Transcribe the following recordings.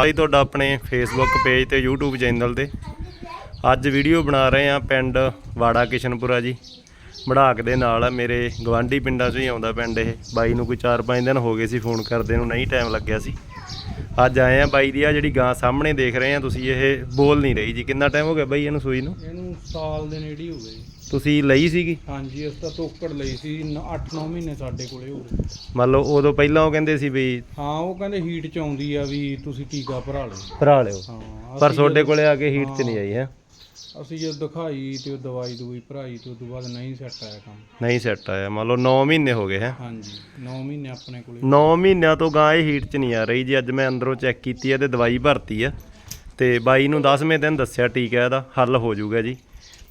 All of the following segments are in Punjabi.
ਹਾਈ ਤੁਹਾਡਾ ਆਪਣੇ ਫੇਸਬੁੱਕ ਪੇਜ ਤੇ YouTube ਚੈਨਲ ਤੇ। ਅੱਜ ਵੀਡੀਓ ਬਣਾ ਰਹੇ ਆ ਪਿੰਡ ਵਾੜਾ ਕਿਸ਼ਨਪੁਰਾ ਜੀ। ਮੜਾਕ ਦੇ ਨਾਲ ਆ ਮੇਰੇ ਗਵਾਂਢੀ ਪਿੰਡਾਂ 'ਚੋਂ ਹੀ ਆਉਂਦਾ ਪਿੰਡ ਇਹ। ਬਾਈ ਨੂੰ ਕੋਈ 4-5 ਦਿਨ ਹੋ ਗਏ ਸੀ ਫੋਨ ਕਰਦੇ ਨੂੰ, ਨਹੀਂ ਟਾਈਮ ਲੱਗਿਆ ਸੀ। ਅੱਜ ਆਏ ਆ ਬਾਈ ਦੀ ਆ ਜਿਹੜੀ ਗਾਂ ਸਾਹਮਣੇ ਦੇਖ ਰਹੇ ਆ ਤੁਸੀਂ, ਇਹ ਬੋਲ ਨਹੀਂ ਰਹੀ ਜੀ। ਕਿੰਨਾ ਟਾਈਮ ਹੋ ਗਿਆ ਬਾਈ ਇਹਨੂੰ ਸੂਈ ਨੂੰ? ਇਹਨੂੰ ਸਾਲ ਦੇ ਨੇੜੇ ਹੋ ਗਏ। ਤੁਸੀਂ ਲਈ ਸੀਗੀ? ਹਾਂਜੀ ਇਸ ਤਾਂ ਤੋਕੜ ਲਈ ਸੀ 8-9 ਮਹੀਨੇ ਸਾਡੇ ਕੋਲੇ ਹੋ ਗਏ। ਮੰਨ ਲਓ ਉਦੋਂ ਪਹਿਲਾਂ ਉਹ ਕਹਿੰਦੇ ਸੀ ਵੀ ਹਾਂ ਉਹ ਕਹਿੰਦੇ ਹੀਟ ਚ ਆਉਂਦੀ ਆ ਵੀ ਤੁਸੀਂ ਟੀਕਾ ਭਰਾ ਲਓ। ਭਰਾ ਲਿਓ। ਹਾਂ ਪਰ ਅਸੀਂ ਤੁਹਾਡੇ ਕੋਲੇ ਆ ਕੇ ਹੀਟ 'ਚ ਨਹੀਂ ਆਈ ਹੈ? ਅਸੀਂ ਜਦ ਦਿਖਾਈ ਤੇ ਉਹ ਦਵਾਈ ਦਵਾਈ ਭਰਾਈ ਤੇ ਉਸ ਤੋਂ ਬਾਅਦ ਨਹੀਂ ਸੈੱਟ ਆਇਆ ਕੰਮ। ਨਹੀਂ ਸੈੱਟ ਆਇਆ ਮੰਨ ਲਓ 9 ਮਹੀਨੇ ਹੋ ਗਏ ਹੈ? ਹਾਂਜੀ 9 ਮਹੀਨੇ ਆਪਣੇ ਕੋਲੇ। 9 ਮਹੀਨਿਆਂ ਤੋਂ ਗਾਂ ਇਹ ਹੀਟ 'ਚ ਨਹੀਂ ਆ ਰਹੀ ਜੀ ਅੱਜ ਮੈਂ ਅੰਦਰੋਂ ਚੈੱਕ ਕੀਤੀ ਹੈ ਤੇ ਦਵਾਈ ਭਰਤੀ ਆ। ਤੇ ਬਾਈ ਨੂੰ 10ਵੇਂ ਦਿਨ ਦੱਸਿਆ ਟੀਕਾ ਇਹਦਾ ਹੱਲ ਹੋ ਜਾਊਗਾ ਜੀ।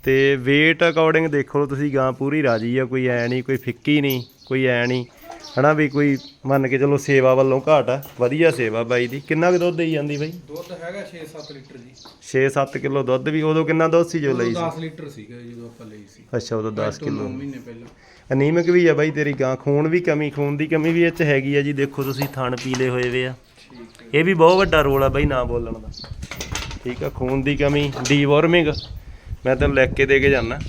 ਤੇ weight ਅਕੋਰਡਿੰਗ ਦੇਖੋ ਤੁਸੀਂ ਗਾਂ ਪੂਰੀ ਰਾਜੀ ਆ ਕੋਈ ਐ ਨਹੀਂ ਕੋਈ ਫਿੱਕੀ ਨਹੀਂ ਕੋਈ ਐ ਨਹੀਂ। ਹਨਾ ਵੀ ਕੋਈ ਮੰਨ ਕੇ ਚਲੋ ਸੇਵਾ ਵੱਲੋਂ ਘਾਟ ਆ ਵਧੀਆ ਸੇਵਾ ਬਾਈ ਦੀ। ਕਿੰਨਾ ਕੁ ਦੁੱਧ ਦੇਈ ਜਾਂਦੀ ਬਾਈ? ਦੁੱਧ ਹੈਗਾ 6-7 ਲੀਟਰ ਜੀ। 6-7 ਕਿਲੋ ਦੁੱਧ ਵੀ ਉਦੋਂ ਕਿੰਨਾ ਦੁੱਧ ਸੀ ਜੋ ਲਈ ਸੀ? 10 ਲੀਟਰ ਸੀਗਾ ਜਦੋਂ ਆਪਾਂ ਲਈ ਸੀ। ਅੱਛਾ ਉਦੋਂ 10 9 ਕਿਲੋ। ਮਹੀਨੇ ਪਹਿਲਾਂ। ਅਨੀਮਿਕ ਵੀ ਆ ਬਾਈ ਤੇਰੀ ਗਾਂ ਖੂਨ ਵੀ ਕਮੀ ਖੂਨ ਦੀ ਕਮੀ ਵੀ ਚ ਹੈਗੀ ਆ ਜੀ ਦੇਖੋ ਤੁਸੀਂ ਥਣ ਪੀਲੇ ਹੋਏ ਵੇ ਆ। ਇਹ ਵੀ ਬਹੁਤ ਵੱਡਾ ਰੋਲ ਆ ਬਾਈ ਨਾ ਬੋਲਣ ਦਾ। ਠੀਕ ਆ ਖੂਨ ਦੀ ਕਮੀ ਡੀਵਾਰਮਿੰਗ ਮੈਂ ਤੈਨੂੰ ਲਿਖ ਕੇ ਦੇ ਕੇ ਜਾਣਾ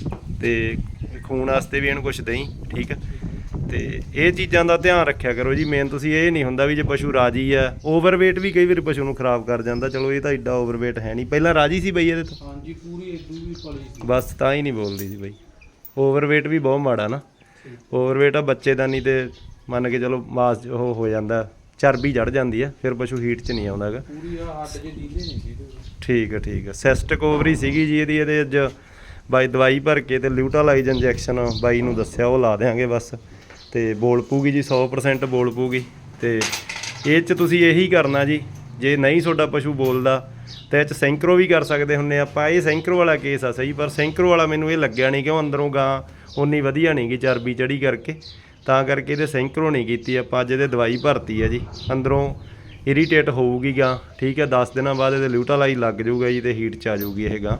ਤੇ ਖੂਨ ਵਾਸਤੇ ਵੀ ਇਹਨੂੰ ਕੁਝ ਦੇਈ ਠੀਕ ਆ? ਤੇ ਇਹ ਚੀਜ਼ਾਂ ਦਾ ਧਿਆਨ ਰੱਖਿਆ ਕਰੋ ਜੀ ਮੇਨ ਤੁਸੀਂ ਇਹ ਨਹੀਂ ਹੁੰਦਾ ਵੀ ਜੇ ਪਸ਼ੂ ਰਾਜੀ ਆ ਓਵਰਵੇਟ ਵੀ ਕਈ ਵਾਰ ਪਸ਼ੂ ਨੂੰ ਖਰਾਬ ਕਰ ਜਾਂਦਾ ਚਲੋ ਇਹ ਤਾਂ ਐਡਾ ਓਵਰਵੇਟ ਹੈ ਨਹੀਂ। ਪਹਿਲਾਂ ਰਾਜੀ ਸੀ ਬਈ ਇਹਦੇ ਤੋਂ? ਹਾਂਜੀ ਪੂਰੀ ਇਦੂ ਵੀ ਪਲੀ ਸੀ। ਬਸ ਤਾਂ ਹੀ ਨਹੀਂ ਬੋਲਦੀ ਸੀ ਬਈ। ਓਵਰਵੇਟ ਵੀ ਬਹੁਤ ਮਾੜਾ ਨਾ। ਓਵਰਵੇਟ ਆ ਬੱਚੇਦਾਨੀ ਤੇ ਮੰਨ ਕੇ ਚਲੋ ਮਾਸ ਉਹ ਹੋ ਜਾਂਦਾ। ਚਰਬੀ ਚੜ ਜਾਂਦੀ ਆ ਫਿਰ ਪਸ਼ੂ ਹੀਟ 'ਚ ਨਹੀਂ ਆਉਂਦਾ ਹੈਗਾ। ਪੂਰੀ ਆ ਹੱਡ ਜੇ ਢੀਲੇ ਨਹੀਂ ਸੀ। ਠੀਕ ਹੈ ਠੀਕ ਹੈ ਸੈਸਟਿਕ ਓਵਰੀ ਸੀਗੀ ਜੀ ਇਹਦੀ ਇਹਦੇ ਅੱਜ ਬਾਈ ਦਵਾਈ ਭਰ ਕੇ ਤੇ ਲਿਊਟਾਲਾਈਜ਼ ਇੰਜੈਕਸ਼ਨ ਬਾਈ ਨੂੰ ਦੱਸਿਆ ਉਹ ਲਾ ਦੇਾਂਗੇ ਬਸ। ਤੇ ਬੋਲ ਪੂਗੀ ਜੀ 100% ਬੋਲ ਪੂਗੀ। ਤੇ ਇਹ 'ਚ ਤੁਸੀਂ ਇਹੀ ਕਰਨਾ ਜੀ ਜੇ ਨਹੀਂ ਤੁਹਾਡਾ ਪਸ਼ੂ ਬੋਲਦਾ ਤਾਂ ਇਹ 'ਚ ਸੈਂਕਰੋ ਵੀ ਕਰ ਸਕਦੇ ਹੁੰਨੇ ਆਪਾਂ ਇਹ ਸੈਂਕਰੋ ਵਾਲਾ ਕੇਸ ਆ ਸਹੀ ਪਰ ਸੈਂਕਰੋ ਵਾਲਾ ਮੈਨੂੰ ਇਹ ਲੱਗਿਆ ਨਹੀਂ ਕਿਉਂ ਅੰਦਰੋਂ ਗਾਂ ਉਨੀ ਵਧੀਆ ਨਹੀਂ ਗੀ ਚਰਬੀ ਚੜੀ ਕਰਕੇ। ਤਾਂ ਕਰਕੇ ਇਹਦੇ ਸੈਂਕਰੋ ਨਹੀਂ ਕੀਤੀ, ਆਪਾਂ ਅੱਜ ਇਹਦੇ ਦਵਾਈ ਭਰਤੀ ਹੈ ਜੀ। ਅੰਦਰੋਂ ਇਰੀਟੇਟ ਹੋਊਗੀ ਗਾ, ਠੀਕ ਹੈ 10 ਦਿਨਾਂ ਬਾਅਦ ਇਹਦੇ ਲਿਊਟਾਲਾਈ ਲੱਗ ਜਾਊਗਾ ਜੀ ਤੇ ਹੀਟ ਚ ਆ ਜਾਊਗੀ ਇਹ ਗਾ।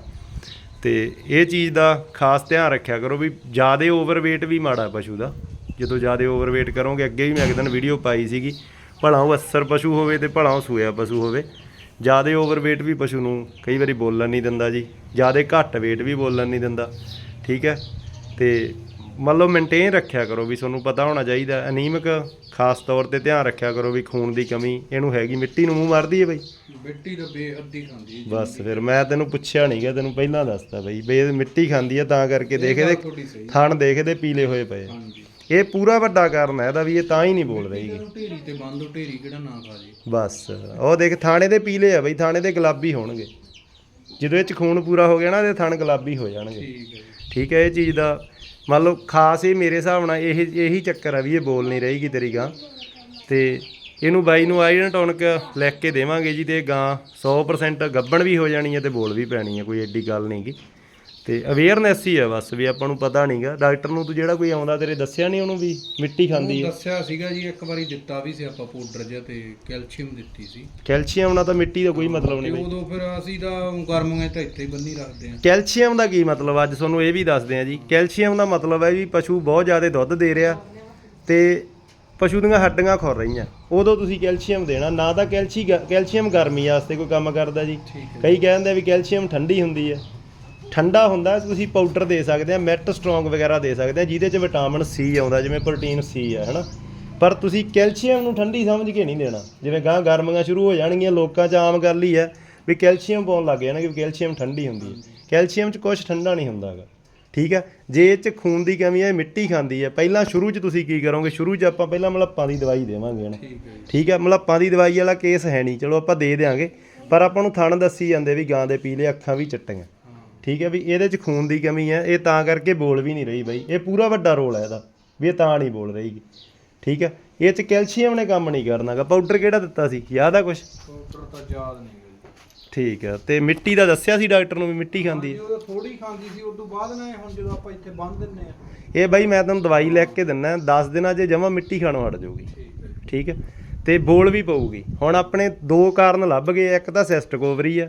ਤੇ ਇਹ ਚੀਜ਼ ਦਾ ਖਾਸ ਧਿਆਨ ਰੱਖਿਆ ਕਰੋ ਵੀ ਜ਼ਿਆਦਾ ਓਵਰਵੇਟ ਵੀ ਮਾੜਾ ਪਸ਼ੂ ਦਾ। ਜਦੋਂ ਜ਼ਿਆਦਾ ਓਵਰਵੇਟ ਕਰੋਗੇ, ਅੱਗੇ ਵੀ ਮੈਂ ਇੱਕ ਦਿਨ ਵੀਡੀਓ ਪਾਈ ਸੀਗੀ ਭਲਾ ਉਹ ਅਸਰ ਪਸ਼ੂ ਹੋਵੇ ਤੇ ਭਲਾ ਉਹ ਸੂਇਆ ਪਸ਼ੂ ਹੋਵੇ। ਜ਼ਿਆਦਾ ਓਵਰਵੇਟ ਵੀ ਪਸ਼ੂ ਨੂੰ ਕਈ ਵਾਰੀ ਬੋਲਣ ਨਹੀਂ ਦਿੰਦਾ ਜੀ, ਜ਼ਿਆਦਾ ਘੱਟ weight ਵੀ ਬੋਲਣ ਨਹੀਂ ਦਿੰਦਾ, ਠੀਕ ਹੈ। ਤੇ ਮੰਨ ਲਓ ਮੇਨਟੇਨ ਰੱਖਿਆ ਕਰੋ ਵੀ ਤੁਹਾਨੂੰ ਪਤਾ ਹੋਣਾ ਚਾਹੀਦਾ ਅਨੀਮਿਕ ਖਾਸ ਤੌਰ ਤੇ ਧਿਆਨ ਰੱਖਿਆ ਕਰੋ ਵੀ ਖੂਨ ਦੀ ਕਮੀ ਇਹਨੂੰ ਹੈਗੀ ਮਿੱਟੀ ਨੂੰ ਮੂੰਹ ਮਾਰਦੀ ਹੈ ਬਈ? ਮਿੱਟੀ ਦਾ ਬੇ ਅੱਧੀ ਖਾਂਦੀ ਹੈ। ਬਸ ਫਿਰ ਮੈਂ ਤੈਨੂੰ ਪੁੱਛਿਆ ਨਹੀਂਗਾ ਤੈਨੂੰ ਪਹਿਲਾਂ ਦੱਸਤਾ ਬਈ ਬਈ ਇਹ ਮਿੱਟੀ ਖਾਂਦੀ ਆ ਤਾਂ ਕਰਕੇ ਦੇਖ ਗੱਲ ਇਹਦੇ ਤੁਹਾਡੀ ਸਹੀ ਥਣ ਦੇਖ ਇਹਦੇ ਪੀਲੇ ਹੋਏ ਪਏ ਆ। ਹਾਂਜੀ। ਇਹ ਪੂਰਾ ਵੱਡਾ ਕਾਰਨ ਹੈ ਇਹਦਾ ਵੀ ਇਹ ਤਾਂ ਹੀ ਨਹੀਂ ਬੋਲ ਰਹੀ ਇਹਨੂੰ ਢੇਰੀ ਤੇ ਬੰਦ ਢੇਰੀ ਕਿਹੜਾ ਨਾ ਖਾ ਜੇ। ਬਸ ਉਹ ਦੇਖ ਥਾਣੇ ਦੇ ਪੀਲੇ ਆ ਬਈ ਥਾਣੇ ਦੇ ਗੁਲਾਬੀ ਹੋਣਗੇ। ਜਦੋਂ ਇਹ ਚ ਖੂਨ ਪੂਰਾ ਹੋ ਗਿਆ ਨਾ ਇਹਦੇ ਥਣ ਗੁਲਾਬੀ ਹੋ ਜਾਣਗੇ। ਠੀਕ ਹੈ ਜੀ। ਠੀਕ ਹੈ ਇਹ ਚੀਜ਼ ਦਾ ਮੰਨ ਲਓ ਖਾਸ ਇਹ ਮੇਰੇ ਹਿਸਾਬ ਨਾਲ ਇਹ, ਇਹੀ ਚੱਕਰ ਆ ਵੀ ਇਹ ਬੋਲ ਨਹੀਂ ਰਹੇਗੀ ਤੇਰੀ ਗਾਂ। ਤੇ ਇਹਨੂੰ ਬਾਈ ਨੂੰ ਆਇਰਨ ਟੌਨਿਕ ਲਿਖ ਕੇ ਦੇਵਾਂਗੇ ਜੀ ਤੇ ਇਹ ਗਾਂ 100% ਗੱਬਣ ਵੀ ਹੋ ਜਾਣੀ ਹੈ ਤੇ ਬੋਲ ਵੀ ਪੈਣੀ ਹੈ ਕੋਈ ਐਡੀ ਗੱਲ ਨਹੀਂਗੀ ਤੇ ਅਵੇਅਰਨੈਸ ਹੀ ਆ ਬਸ ਵੀ ਆਪਾਂ ਨੂੰ ਪਤਾ ਨਹੀਂਗਾ ਡਾਕਟਰ ਨੂੰ ਤੂੰ ਜਿਹੜਾ ਕੋਈ ਆਉਂਦਾ ਤੇਰੇ ਦੱਸਿਆ ਨਹੀਂ ਉਹਨੂੰ ਵੀ ਮਿੱਟੀ ਖਾਂਦੀ ਹੈ ਦੱਸਿਆ ਸੀਗਾ ਜੀ ਇੱਕ ਵਾਰੀ ਦਿੱਤਾ ਵੀ ਸੀ ਆਪਾਂ ਪਾਊਡਰ ਜਿਹਾ ਤੇ ਕੈਲਸ਼ੀਅਮ ਦਿੱਤੀ ਸੀ। ਕੈਲਸ਼ੀਅਮ ਨਾਲ ਤਾਂ ਮਿੱਟੀ ਦਾ ਕੋਈ ਮਤਲਬ ਤੇ ਨਹੀਂ ਬਈ। ਉਦੋਂ ਫਿਰ ਅਸੀਂ ਤਾਂ ਗਰਮੀਆਂ 'ਚ ਤਾਂ ਇੱਥੇ ਹੀ ਬੰਨੀ ਰੱਖਦੇ ਆ ਕੈਲਸ਼ੀਅਮ ਦਾ ਕੀ ਮਤਲਬ ਅੱਜ ਤੁਹਾਨੂੰ ਇਹ ਵੀ ਦੱਸਦੇ ਆ ਜੀ। ਕੈਲਸ਼ੀਅਮ ਦਾ ਮਤਲਬ ਹੈ ਵੀ ਪਸ਼ੂ ਬਹੁਤ ਜ਼ਿਆਦਾ ਦੁੱਧ ਦੇ ਰਿਹਾ ਤੇ ਪਸ਼ੂ ਦੀਆਂ ਹੱਡੀਆਂ ਖੁਰ ਰਹੀਆਂ। ਉਦੋਂ ਤੁਸੀਂ ਕੈਲਸ਼ੀਅਮ ਦੇਣਾ। ਨਾ ਤਾਂ ਕੈਲਸ਼ੀ ਕੈਲਸ਼ੀਅਮ ਗਰਮੀ ਵਾਸਤੇ ਕੋਈ ਕੰਮ ਕਰਦਾ ਜੀ। ਠੀਕ ਹੈ ਕਈ ਕਹਿੰਦੇ ਆ ਵੀ ਕੈਲਸ਼ੀਅਮ ਠੰਡੀ ਹੁੰਦੀ ਹੈ। ਠੰਡਾ ਹੁੰਦਾ ਤੁਸੀਂ ਪਾਊਡਰ ਦੇ ਸਕਦੇ ਆ ਮੈਟ ਸਟਰੋਂਗ ਵਗੈਰਾ ਦੇ ਸਕਦੇ ਆ ਜਿਹਦੇ ਚ ਵਿਟਾਮਿਨ ਸੀ ਆਉਂਦਾ ਜਿਵੇਂ ਪ੍ਰੋਟੀਨ ਸੀ ਆ ਹਨਾ? ਪਰ ਤੁਸੀਂ ਕੈਲਸ਼ੀਅਮ ਨੂੰ ਠੰਡੀ ਸਮਝ ਕੇ ਨਹੀਂ ਦੇਣਾ। ਜਿਵੇਂ ਗਾਂ ਗਰਮੀਆਂ ਸ਼ੁਰੂ ਹੋ ਜਾਣਗੀਆਂ ਲੋਕਾਂ 'ਚ ਆਮ ਗੱਲ ਹੀ ਹੈ ਵੀ ਕੈਲਸ਼ੀਅਮ ਪਾਉਣ ਲੱਗ ਜਾਣਗੇ ਵੀ ਕੈਲਸ਼ੀਅਮ ਠੰਡੀ ਹੁੰਦੀ ਹੈ। ਕੈਲਸ਼ੀਅਮ 'ਚ ਕੁਝ ਠੰਡਾ ਨਹੀਂ ਹੁੰਦਾਗਾ ਠੀਕ ਹੈ? ਜੇ ਇਹ 'ਚ ਖੂਨ ਦੀ ਕਮੀ ਹੈ ਮਿੱਟੀ ਖਾਂਦੀ ਹੈ। ਪਹਿਲਾਂ ਸ਼ੁਰੂ 'ਚ ਤੁਸੀਂ ਕੀ ਕਰੋਗੇ? ਸ਼ੁਰੂ 'ਚ ਆਪਾਂ ਪਹਿਲਾਂ ਮਲੱਪਾਂ ਦੀ ਦਵਾਈ ਦੇਵਾਂਗੇ ਇਹਨੂੰ ਠੀਕ ਹੈ ਜੀ। ਠੀਕ ਹੈ? ਮਲੱਪਾਂ ਦੀ ਦਵਾਈ ਵਾਲਾ ਕੇਸ ਹੈ ਨਹੀਂ। ਚਲੋ ਆਪਾਂ ਦੇ ਦਿਆਂਗੇ ਪਰ ਆਪਾਂ ਨੂੰ ਥਣ ਦੱਸੀ ਜਾਂਦੇ ਵੀ ਗਾਂ ਦੇ ਪੀਲੇ ਅੱਖਾਂ ਵੀ ਚਿੱਟੀਆਂ। ਠੀਕ ਹੈ ਵੀ ਇਹਦੇ 'ਚ ਖੂਨ ਦੀ ਕਮੀ ਹੈ ਇਹ ਤਾਂ ਕਰਕੇ ਬੋਲ ਵੀ ਨਹੀਂ ਰਹੀ ਬਾਈ। ਇਹ ਪੂਰਾ ਵੱਡਾ ਰੋਲ ਹੈ ਇਹਦਾ ਵੀ ਇਹ ਤਾਂ ਨਹੀਂ ਬੋਲ ਰਹੀਗੀ ਠੀਕ ਹੈ ਇਹ 'ਚ ਕੈਲਸ਼ੀਅਮ ਨੇ ਕੰਮ ਨਹੀਂ ਕਰਨਾਗਾ ਪਾਊਡਰ ਕਿਹੜਾ ਦਿੱਤਾ ਸੀ? ਯਾਦ ਆ ਕੁਛ? ਪਾਊਡਰ ਤਾਂ ਯਾਦ ਨਹੀਂ ਠੀਕ ਹੈ ਤੇ ਮਿੱਟੀ ਦਾ ਦੱਸਿਆ ਸੀ ਡਾਕਟਰ ਨੂੰ ਵੀ ਮਿੱਟੀ ਖਾਂਦੀ? ਹੈ ਉਹ ਥੋੜੀ ਖਾਂਦੀ ਸੀ ਉਸ ਤੋਂ ਬਾਅਦ ਨਾ ਹੁਣ ਜਦੋਂ ਆਪਾਂ ਇੱਥੇ ਬੰਨ ਦਿੰਨੇ ਆ ਇਹ ਬਾਈ ਮੈਂ ਤੁਹਾਨੂੰ ਦਵਾਈ ਲਿਖ ਕੇ ਦਿੰਨਾ 10 ਦਿਨਾਂ 'ਚ ਜਮਾ ਮਿੱਟੀ ਖਾਣੋਂ ਹਟ ਜਾਊਗੀ। ਠੀਕ ਹੈ ਤੇ ਬੋਲ ਵੀ ਪਊਗੀ। ਹੁਣ ਆਪਣੇ ਦੋ ਕਾਰਨ ਲੱਭ ਗਏ ਇੱਕ ਤਾਂ ਸਿਸਟਿਕ ਓਵਰੀ ਆ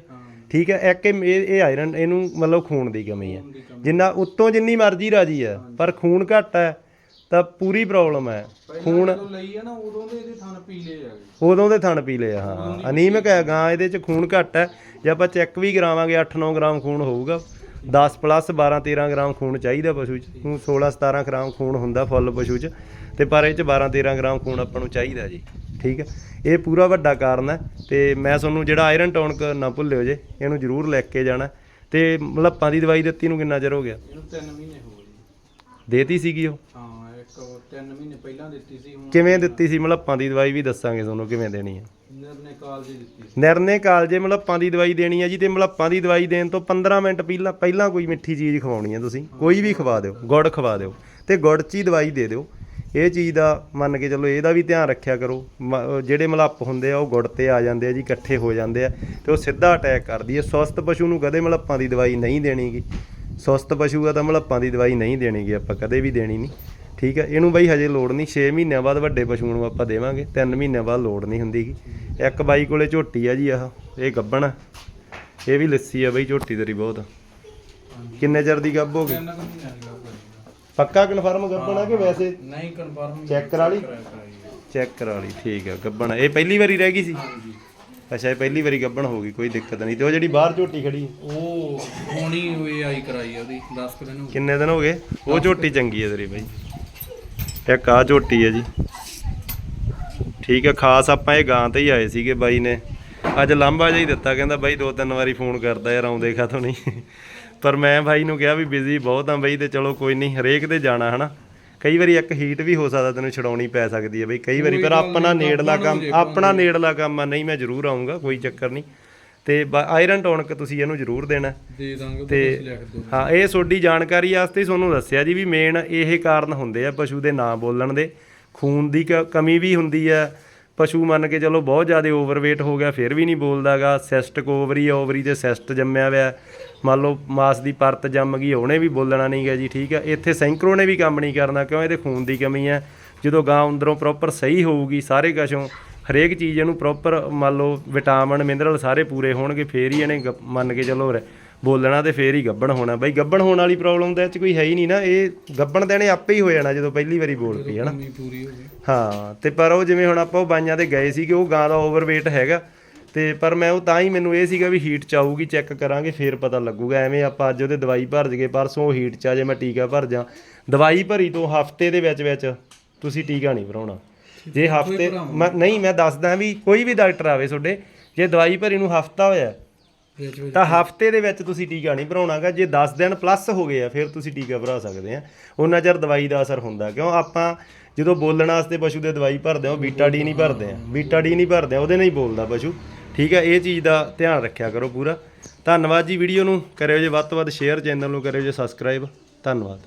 ਠੀਕ ਹੈ ਇੱਕ ਇਹ ਇਹ ਆਇਰਨ ਇਹਨੂੰ ਮਤਲਬ ਖੂਨ ਦੀ ਕਮੀ ਹੈ। ਜਿੰਨਾ ਉੱਤੋਂ ਜਿੰਨੀ ਮਰਜ਼ੀ ਰਾਜੀ ਹੈ ਪਰ ਖੂਨ ਘੱਟ ਹੈ ਤਾਂ ਪੂਰੀ ਪ੍ਰੋਬਲਮ ਹੈ। ਖੂਨ ਲਈ ਨਾ ਉਦੋਂ ਦੇ ਇਹਦੇ ਥਣ ਪੀਲੇ ਆ ਗਏ। ਉਦੋਂ ਦੇ ਥਣ ਪੀਲੇ ਆ ਹਾਂ। ਅਨੀਮਿਕ ਹੈ ਗਾਂ ਇਹਦੇ ਚ ਖੂਨ ਘੱਟ ਹੈ। ਜੇ ਆਪਾਂ ਚੈੱਕ ਵੀ ਕਰਾਵਾਂਗੇ 8-9 ਗ੍ਰਾਮ ਖੂਨ ਹੋਊਗਾ। 10 ਪਲੱਸ 12-13 ਗ੍ਰਾਮ ਖੂਨ ਚਾਹੀਦਾ ਪਸ਼ੂ ਚ। ਹੁਣ 16-17 ਗ੍ਰਾਮ ਖੂਨ ਹੁੰਦਾ ਫੁੱਲ ਪਸ਼ੂ ਚ। ਤੇ ਪਰ ਇਹ ਚ 12-13 ਗ੍ਰਾਮ ਖੂਨ ਆਪਾਂ ਨੂੰ ਚਾਹੀਦਾ ਜੀ। ਠੀਕ ਹੈ। ਇਹ ਪੂਰਾ ਵੱਡਾ ਕਾਰਨ ਹੈ ਤੇ ਮੈਂ ਤੁਹਾਨੂੰ ਜਿਹੜਾ ਆਇਰਨ ਟੌਨਕ ਨਾ ਭੁੱਲਿਓ ਜੇ ਇਹਨੂੰ ਜ਼ਰੂਰ ਲੈ ਕੇ ਜਾਣਾ। ਤੇ ਮਲੱਪਾਂ ਦੀ ਦਵਾਈ ਦਿੱਤੀ ਨੂੰ ਕਿੰਨਾ ਚਿਰ ਹੋ ਗਿਆ? ਇਹਨੂੰ 3 ਮਹੀਨੇ ਹੋ ਗਏ। ਦੇਤੀ ਸੀਗੀ ਉਹ? ਹਾਂ ਇੱਕ 3 ਮਹੀਨੇ ਪਹਿਲਾਂ ਦਿੱਤੀ ਸੀ ਹੁਣ ਕਿਵੇਂ ਦਿੱਤੀ ਸੀ ਮਲੱਪਾਂ ਦੀ ਦਵਾਈ ਵੀ ਦੱਸਾਂਗੇ ਤੁਹਾਨੂੰ ਕਿਵੇਂ ਦੇਣੀ ਹੈ। ਨਿਰਨੇ ਕਾਲ ਦੀ ਦਿੱਤੀ ਸੀ। ਨਿਰਨੇ ਕਾਲਜੇ ਮਲੱਪਾਂ ਦੀ ਦਵਾਈ ਦੇਣੀ ਹੈ ਜੀ ਤੇ ਮਲੱਪਾਂ ਦੀ ਦਵਾਈ ਦੇਣ ਤੋਂ 15 ਮਿੰਟ ਪਹਿਲਾਂ ਪਹਿਲਾਂ ਕੋਈ ਮਿੱਠੀ ਚੀਜ਼ ਖਵਾਉਣੀ ਹੈ ਤੁਸੀਂ। ਕੋਈ ਵੀ ਖਵਾ ਦਿਓ ਗੁੜ ਖਵਾ ਦਿਓ। ਤੇ ਗੁੜ 'ਚ ਹੀ ਦਵਾਈ ਦੇ ਦਿਓ। ਇਹ ਚੀਜ਼ ਦਾ ਮੰਨ ਕੇ ਚੱਲੋ ਇਹਦਾ ਵੀ ਧਿਆਨ ਰੱਖਿਆ ਕਰੋ। ਮ- ਜਿਹੜੇ ਮਲੱਪ ਹੁੰਦੇ ਆ, ਉਹ ਗੁੜ ਤੇ ਆ ਜਾਂਦੇ ਆ ਜੀ, ਇਕੱਠੇ ਹੋ ਜਾਂਦੇ ਆ ਤੇ ਉਹ ਸਿੱਧਾ ਅਟੈਕ ਕਰਦੀ ਹੈ ਸਵਸਥ ਪਸ਼ੂ ਨੂੰ ਕਦੇ ਮਲੱਪਾਂ ਦੀ ਦਵਾਈ ਨਹੀਂ ਦੇਣੀਗੀ। ਸਵਸਥ ਪਸ਼ੂ ਆ ਤਾਂ ਮਲੱਪਾਂ ਦੀ ਦਵਾਈ ਨਹੀਂ ਦੇਣੀਗੀ, ਆਪਾਂ ਕਦੇ ਵੀ ਦੇਣੀ ਨਹੀਂ। ਠੀਕ ਹੈ ਇਹਨੂੰ ਬਈ ਹਜੇ ਲੋੜ ਨਹੀਂ। 6 ਮਹੀਨਿਆਂ ਬਾਅਦ ਵੱਡੇ ਪਸ਼ੂ ਨੂੰ ਆਪਾਂ ਦੇਵਾਂਗੇ। 3 ਮਹੀਨਿਆਂ ਬਾਅਦ ਲੋੜ ਨਹੀਂ ਹੁੰਦੀਗੀ ਇੱਕ ਬਾਈ ਕੋਲੇ ਝੋਟੀ ਆ ਜੀ ਆਹ, ਇਹ ਗੱਬਣ ਇਹ ਵੀ ਲੱਸੀ ਆ ਬਈ, ਝੋਟੀ ਤੇਰੀ ਬਹੁਤ ਕਿੰਨੇ ਚਿਰ ਦੀ ਗੱਬ ਹੋ ਗਈ? ਪੱਕਾ ਕਨਫਰਮ ਗੱਬਣ ਆ ਕਿ ਵੈਸੇ? ਨਹੀਂ ਕਨਫਰਮ ਚੈੱਕ ਕਰਾ ਲਈ? ਚੈੱਕ ਕਰਾ ਲਈ ਠੀਕ ਆ ਗੱਬਣ ਇਹ ਪਹਿਲੀ ਵਾਰੀ ਰਹਿ ਗਈ ਸੀ? ਹਾਂਜੀ। ਅੱਛਾ ਇਹ ਪਹਿਲੀ ਵਾਰੀ ਗੱਬਣ ਹੋ ਗਈ ਕੋਈ ਦਿੱਕਤ ਨਹੀਂ। ਤੇ ਉਹ ਜਿਹੜੀ ਬਾਹਰ ਝੋਟੀ ਖੜੀ ਉਹ ਹੋਣੀ ਹੋਈ ਆਈ ਕਰਾਈ ਆ ਉਹਦੀ 10 ਕੁ ਦਿਨ ਹੋ ਗਏ। ਕਿੰਨੇ ਦਿਨ ਹੋ ਗਏ? ਉਹ ਝੋਟੀ ਚੰਗੀ ਹੈ ਤੇਰੀ ਬਾਈ। ਇੱਕ ਆ ਝੋਟੀ ਹੈ ਜੀ। ਠੀਕ ਹੈ ਖਾਸ ਆਪਾਂ ਇਹ ਗਾਂ ਤੇ ਹੀ ਆਏ ਸੀਗੇ ਬਾਈ ਨੇ। ਅੱਜ ਲਾਂਭਾ ਜਿਹਾ ਹੀ ਦਿੱਤਾ ਕਹਿੰਦਾ ਬਾਈ ਦੋ ਤਿੰਨ ਵਾਰੀ ਫੋਨ ਕਰਦਾ ਯਾਰ ਆਉਂਦੇ ਖਾਤੋਂ ਨਹੀਂ। ਪਰ ਮੈਂ ਬਾਈ ਨੂੰ ਕਿਹਾ ਵੀ ਬਿਜ਼ੀ ਬਹੁਤ ਆ ਬਾਈ ਤੇ ਚਲੋ ਕੋਈ ਨਹੀਂ ਹਰੇਕ ਤੇ ਜਾਣਾ ਹਨਾ? ਕਈ ਵਾਰੀ ਇੱਕ ਹੀਟ ਵੀ ਹੋ ਸਕਦਾ ਤੈਨੂੰ ਛਡਾਉਣੀ ਪੈ ਸਕਦੀ ਹੈ ਬਈ ਕਈ ਵਾਰੀ ਪਰ ਆਪਣਾ ਨੇੜਲਾ ਕੰਮ ਆਪਣਾ ਨੇੜਲਾ ਕੰਮ ਆ ਨਹੀਂ ਮੈਂ ਜ਼ਰੂਰ ਆਉਂਗਾ ਕੋਈ ਚੱਕਰ ਨਹੀਂ। ਤੇ ਆਇਰਨ ਟੌਨਕ ਤੁਸੀਂ ਇਹਨੂੰ ਜ਼ਰੂਰ ਦੇਣਾ। ਦੇ ਦਾਂਗੇ ਤੇ ਲਿਖ ਹਾਂ ਇਹ ਤੁਹਾਡੀ ਜਾਣਕਾਰੀ ਵਾਸਤੇ ਹੀ ਤੁਹਾਨੂੰ ਦੱਸਿਆ ਜੀ ਵੀ ਮੇਨ ਇਹ ਕਾਰਨ ਹੁੰਦੇ ਆ ਪਸ਼ੂ ਦੇ ਨਾਂ ਬੋਲਣ ਦੇ। ਖੂਨ ਦੀ ਕਮੀ ਵੀ ਹੁੰਦੀ ਆ। ਪਸ਼ੂ ਮੰਨ ਕੇ ਚਲੋ ਬਹੁਤ ਜ਼ਿਆਦਾ ਓਵਰਵੇਟ ਹੋ ਗਿਆ ਫਿਰ ਵੀ ਨਹੀਂ ਬੋਲਦਾਗਾ। ਸਿਸਟਿਕ ਓਵਰੀ ਓਵਰੀ ਤੇ ਸਿਸਟ ਜੰਮਿਆ ਹੋਇਆ। ਮੰਨ ਲਓ ਮਾਸ ਦੀ ਪਰਤ ਜੰਮ ਗਈ ਉਹਨੇ ਵੀ ਬੋਲਣਾ ਨਹੀਂ ਗਾ ਜੀ ਠੀਕ ਆ। ਇੱਥੇ ਸੈਂਕਰੋ ਨੇ ਵੀ ਕੰਮ ਨਹੀਂ ਕਰਨਾ ਕਿਉਂ? ਇਹਦੇ ਖੂਨ ਦੀ ਕਮੀ ਆ। ਜਦੋਂ ਗਾਂ ਅੰਦਰੋਂ ਪ੍ਰੋਪਰ ਸਹੀ ਹੋਊਗੀ ਸਾਰੇ ਕਸ਼ੋਂ ਹਰੇਕ ਚੀਜ਼ ਇਹਨੂੰ ਪ੍ਰੋਪਰ ਮੰਨ ਲਓ ਵਿਟਾਮਿਨ ਮਿਨਰਲ ਸਾਰੇ ਪੂਰੇ ਹੋਣਗੇ ਫੇਰ ਹੀ ਇਹਨੇ ਮੰਨ ਕੇ ਚੱਲੋ ਬੋਲਣਾ ਤੇ ਫੇਰ ਹੀ ਗੱਬਣ ਹੋਣਾ। ਬਈ ਗੱਬਣ ਹੋਣ ਵਾਲੀ ਪ੍ਰੋਬਲਮ ਤਾਂ ਇਹ ਚ ਕੋਈ ਹੈ ਹੀ ਨਹੀਂ ਨਾ ਇਹ ਗੱਬਣ ਦੇਣੇ ਆਪੇ ਹੀ ਹੋ ਜਾਣਾ ਜਦੋਂ ਪਹਿਲੀ ਵਾਰੀ ਬੋਲ ਪਈ ਹਨਾ ਹੋ ਗਈ ਹਾਂ ਤੇ ਪਰ ਉਹ ਜਿਵੇਂ ਹੁਣ ਆਪਾਂ ਉਹ ਬਾਈਆਂ ਤੇ ਗਏ ਸੀ ਕਿ ਉਹ ਗਾਂ ਦਾ ਓਵਰਵੇਟ ਹੈਗਾ। ਤੇ ਪਰ ਮੈਂ ਉਹ ਤਾਂ ਹੀ ਮੈਨੂੰ ਇਹ ਸੀਗਾ ਵੀ ਹੀਟ ਚ ਆਊਗੀ ਚੈੱਕ ਕਰਾਂਗੇ ਫੇਰ ਪਤਾ ਲੱਗੂਗਾ। ਐਵੇਂ ਆਪਾਂ ਅੱਜ ਉਹਦੇ ਦਵਾਈ ਭਰ ਜਗੇ ਪਰਸੋਂ ਉਹ ਹੀਟ ਚ ਆ ਜੇ ਮੈਂ ਟੀਕਾ ਭਰ ਜਾ ਦਵਾਈ ਭਰੀ ਤੋਂ ਹਫ਼ਤੇ ਦੇ ਵਿੱਚ ਵਿੱਚ ਤੁਸੀਂ ਟੀਕਾ ਨਹੀਂ ਭਰਾਉਣਾ। ਜੇ ਹਫ਼ਤੇ ਮੈਂ ਨਹੀਂ ਮੈਂ ਦੱਸਦਾ ਵੀ ਕੋਈ ਵੀ ਡਾਕਟਰ ਆਵੇ ਤੁਹਾਡੇ ਜੇ ਦਵਾਈ ਭਰੀ ਨੂੰ ਹਫਤਾ ਹੋਇਆ ਤਾਂ ਹਫ਼ਤੇ ਦੇ ਵਿੱਚ ਤੁਸੀਂ ਟੀਕਾ ਨਹੀਂ ਭਰਾਉਣਾਗਾ। ਜੇ 10 ਦਿਨ ਪਲੱਸ ਹੋ ਗਏ ਆ ਫਿਰ ਤੁਸੀਂ ਟੀਕਾ ਭਰਾ ਸਕਦੇ ਆ। ਉਹਨਾਂ ਚਿਰ ਦਵਾਈ ਦਾ ਅਸਰ ਹੁੰਦਾ ਕਿਉਂ ਆਪਾਂ ਜਦੋਂ ਬੋਲਣ ਵਾਸਤੇ ਪਸ਼ੂ ਦੇ ਦਵਾਈ ਭਰਦੇ ਆ ਉਹ ਬੀਟਾ ਡੀ ਨਹੀਂ ਭਰਦੇ ਆ। ਬੀਟਾ ਡੀ ਨਹੀਂ ਭਰਦੇ ਆ ਉਹਦੇ ਨਾਲ ਹੀ ਬੋਲਦਾ ਪਸ਼ੂ। ਠੀਕ ਹੈ, ਇਹ ਚੀਜ਼ ਦਾ ਧਿਆਨ ਰੱਖਿਆ ਕਰੋ ਪੂਰਾ। ਧੰਨਵਾਦ ਜੀ ਵੀਡੀਓ ਨੂੰ। ਕਰਿਓ ਜੇ ਵੱਧ ਤੋਂ ਵੱਧ ਸ਼ੇਅਰ ਚੈਨਲ ਨੂੰ ਕਰਿਓ ਜੇ ਸਬਸਕ੍ਰਾਈਬ ਧੰਨਵਾਦ।